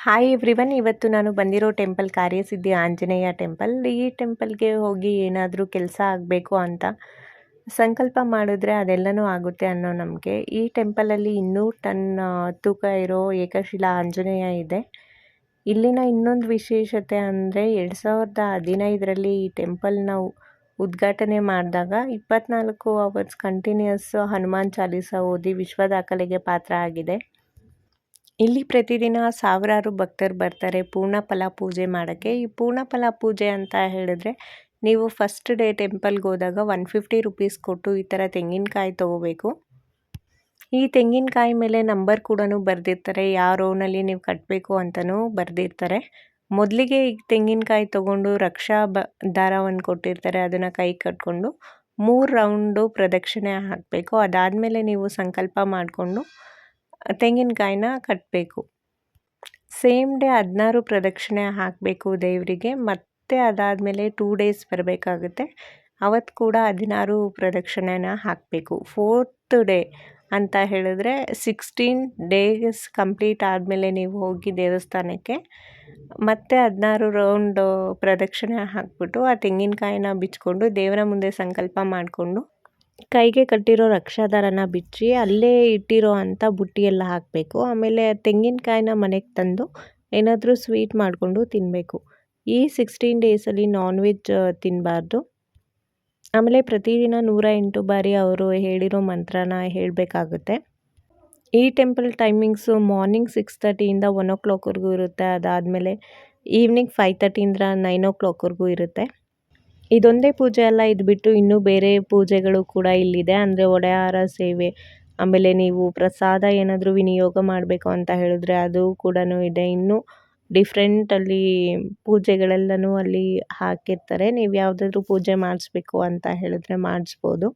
Hi everyone ಇವತ್ತು ನಾನು ಬಂದಿರೋ ಟೆಂಪಲ್ ಕಾರ್ಯಸಿದ್ಧಿ ಆಂಜನೇಯ ಟೆಂಪಲ್ ಈ ಟೆಂಪಲ್ಗೆ ಹೋಗಿ ಏನಾದರೂ ಕೆಲಸ ಆಗಬೇಕು ಅಂತ ಸಂಕಲ್ಪ ಮಾಡಿದ್ರೆ ಅದೆಲ್ಲನೂ ಆಗುತ್ತೆ ಅನ್ನೋ ನಮಗೆ. ಈ ಟೆಂಪಲಲ್ಲಿ ಇನ್ನೂ ಟನ್ ತೂಕ ಇರೋ ಏಕಶಿಲಾ ಆಂಜನೇಯ ಇದೆ. ಇಲ್ಲಿನ ಇನ್ನೊಂದು ವಿಶೇಷತೆ ಅಂದರೆ ಎರಡು ಸಾವಿರದ ಹದಿನೈದರಲ್ಲಿ ಈ ಟೆಂಪಲ್ನ ಉದ್ಘಾಟನೆ ಮಾಡಿದಾಗ ಇಪ್ಪತ್ನಾಲ್ಕು ಅವರ್ಸ್ ಕಂಟಿನ್ಯೂಸ್ ಹನುಮಾನ್ ಚಾಲೀಸ ಓದಿ ವಿಶ್ವ ದಾಖಲೆಗೆ ಪಾತ್ರ ಆಗಿದೆ. ಇಲ್ಲಿ ಪ್ರತಿದಿನ ಸಾವಿರಾರು ಭಕ್ತರು ಬರ್ತಾರೆ ಪೂರ್ಣಫಲ ಪೂಜೆ ಮಾಡೋಕ್ಕೆ. ಈ ಪೂರ್ಣಫಲ ಪೂಜೆ ಅಂತ ಹೇಳಿದ್ರೆ ನೀವು ಫಸ್ಟ್ ಡೇ ಟೆಂಪಲ್ಗೆ ಹೋದಾಗ ಒನ್ ಫಿಫ್ಟಿ ರುಪೀಸ್ ಕೊಟ್ಟು ಈ ಥರ ತೆಂಗಿನಕಾಯಿ ತೊಗೋಬೇಕು. ಈ ತೆಂಗಿನಕಾಯಿ ಮೇಲೆ ನಂಬರ್ ಕೂಡ ಬರೆದಿರ್ತಾರೆ, ಯಾವ ರೋನಲ್ಲಿ ನೀವು ಕಟ್ಟಬೇಕು ಅಂತಲೂ ಬರೆದಿರ್ತಾರೆ. ಮೊದಲಿಗೆ ಈ ತೆಂಗಿನಕಾಯಿ ತೊಗೊಂಡು ರಕ್ಷಾ ಬ, ದಾರವನ್ನು ಕೊಟ್ಟಿರ್ತಾರೆ, ಅದನ್ನು ಕೈ ಕಟ್ಕೊಂಡು ಮೂರು ರೌಂಡು ಪ್ರದಕ್ಷಿಣೆ ಹಾಕಬೇಕು. ಅದಾದಮೇಲೆ ನೀವು ಸಂಕಲ್ಪ ಮಾಡಿಕೊಂಡು ತೆಂಗಿನಕಾಯಿನ ಕಟ್ಟಬೇಕು ಸೇಮ್ ಡೇ ಹದಿನಾರು ಪ್ರದಕ್ಷಿಣೆ ಹಾಕಬೇಕು ದೇವರಿಗೆ, ಮತ್ತೆ ಅದಾದಮೇಲೆ ಟೂ ಡೇಸ್ ಬರಬೇಕಾಗುತ್ತೆ. ಅವತ್ತು ಕೂಡ ಹದಿನಾರು ಪ್ರದಕ್ಷಿಣೆನ ಹಾಕಬೇಕು. ಫೋರ್ತ್ ಡೇ ಅಂತ ಹೇಳಿದ್ರೆ ಸಿಕ್ಸ್ಟೀನ್ ಡೇಸ್ ಕಂಪ್ಲೀಟ್ ಆದಮೇಲೆ ನೀವು ಹೋಗಿ ದೇವಸ್ಥಾನಕ್ಕೆ, ಮತ್ತೆ ಹದಿನಾರು ರೌಂಡ್ ಪ್ರದಕ್ಷಿಣೆ ಹಾಕ್ಬಿಟ್ಟು ಆ ತೆಂಗಿನಕಾಯಿನ ಬಿಚ್ಕೊಂಡು ದೇವರ ಮುಂದೆ ಸಂಕಲ್ಪ ಮಾಡಿಕೊಂಡು ಕೈಗೆ ಕಟ್ಟಿರೋ ರಕ್ಷಾದಾರನ ಬಿಚ್ಚಿ ಅಲ್ಲೇ ಇಟ್ಟಿರೋ ಅಂಥ ಬುಟ್ಟಿಯೆಲ್ಲ ಹಾಕಬೇಕು. ಆಮೇಲೆ ತೆಂಗಿನಕಾಯಿನ ಮನೆಗೆ ತಂದು ಏನಾದರೂ ಸ್ವೀಟ್ ಮಾಡಿಕೊಂಡು ತಿನ್ನಬೇಕು ಈ ಸಿಕ್ಸ್ಟೀನ್ ಡೇಸಲ್ಲಿ ನಾನ್ ವೆಜ್ ತಿನ್ನಬಾರ್ದು ಆಮೇಲೆ ಪ್ರತಿದಿನ ನೂರ ಎಂಟು ಬಾರಿ ಅವರು ಹೇಳಿರೋ ಮಂತ್ರನ ಹೇಳಬೇಕಾಗುತ್ತೆ. ಈ ಟೆಂಪಲ್ ಟೈಮಿಂಗ್ಸು ಮಾರ್ನಿಂಗ್ ಸಿಕ್ಸ್ ತರ್ಟಿಯಿಂದ ಒನ್ ಓ ಕ್ಲಾಕ್ವರೆಗೂ ಇರುತ್ತೆ. ಅದಾದಮೇಲೆ ಈವ್ನಿಂಗ್ ಫೈವ್ ತರ್ಟಿಯಿಂದ ನೈನ್ ಓ ಕ್ಲಾಕ್ವರೆಗೂ ಇರುತ್ತೆ. ಇದೊಂದೇ ಪೂಜೆ ಅಲ್ಲ ಇದು ಬಿಟ್ಟು ಇನ್ನೂ ಬೇರೆ ಪೂಜೆಗಳು ಕೂಡ ಇಲ್ಲಿದೆ. ಅಂದರೆ ಒಡೆಯಾರ ಸೇವೆ, ಆಮೇಲೆ ನೀವು ಪ್ರಸಾದ ಏನಾದರೂ ವಿನಿಯೋಗ ಮಾಡಬೇಕು ಅಂತ ಹೇಳಿದ್ರೆ ಅದು ಕೂಡ ಇದೆ. ಇನ್ನೂ ಡಿಫ್ರೆಂಟಲ್ಲಿ ಪೂಜೆಗಳೆಲ್ಲನೂ ಅಲ್ಲಿ ಹಾಕಿರ್ತಾರೆ. ನೀವು ಯಾವುದಾದ್ರೂ ಪೂಜೆ ಮಾಡಿಸ್ಬೇಕು ಅಂತ ಹೇಳಿದ್ರೆ ಮಾಡಿಸ್ಬೋದು.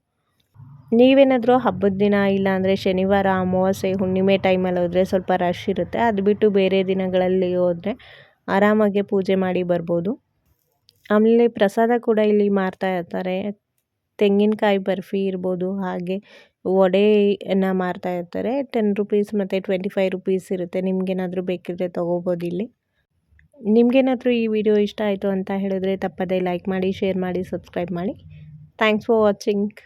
ನೀವೇನಾದರೂ ಹಬ್ಬದ ದಿನ ಇಲ್ಲ ಅಂದರೆ ಶನಿವಾರ, ಅಮಾವಾಸ್ಯೆ, ಹುಣ್ಣಿಮೆ ಟೈಮಲ್ಲಿ ಹೋದರೆ ಸ್ವಲ್ಪ ರಶ್ ಇರುತ್ತೆ. ಅದು ಬಿಟ್ಟು ಬೇರೆ ದಿನಗಳಲ್ಲಿ ಹೋದರೆ ಆರಾಮಾಗೆ ಪೂಜೆ ಮಾಡಿ ಬರ್ಬೋದು. ಆಮೇಲೆ ಪ್ರಸಾದ ಕೂಡ ಇಲ್ಲಿ ಮಾರ್ತಾ ಇರ್ತಾರೆ. ತೆಂಗಿನಕಾಯಿ ಬರ್ಫಿ ಇರ್ಬೋದು, ಹಾಗೆ ವಡೆನ ಮಾರ್ತಾ ಇರ್ತಾರೆ. ಟೆನ್ ರುಪೀಸ್ ಮತ್ತು ಟ್ವೆಂಟಿ ಫೈವ್ ರುಪೀಸ್ ಇರುತ್ತೆ. ನಿಮಗೇನಾದರೂ ಬೇಕಿದ್ರೆ ತೊಗೋಬೋದು ಇಲ್ಲಿ. ನಿಮಗೇನಾದರೂ ಈ ವಿಡಿಯೋ ಇಷ್ಟ ಆಯಿತು ಅಂತ ಹೇಳಿದ್ರೆ ತಪ್ಪದೇ ಲೈಕ್ ಮಾಡಿ ಶೇರ್ ಮಾಡಿ ಸಬ್ಸ್ಕ್ರೈಬ್ ಮಾಡಿ. Thanks for watching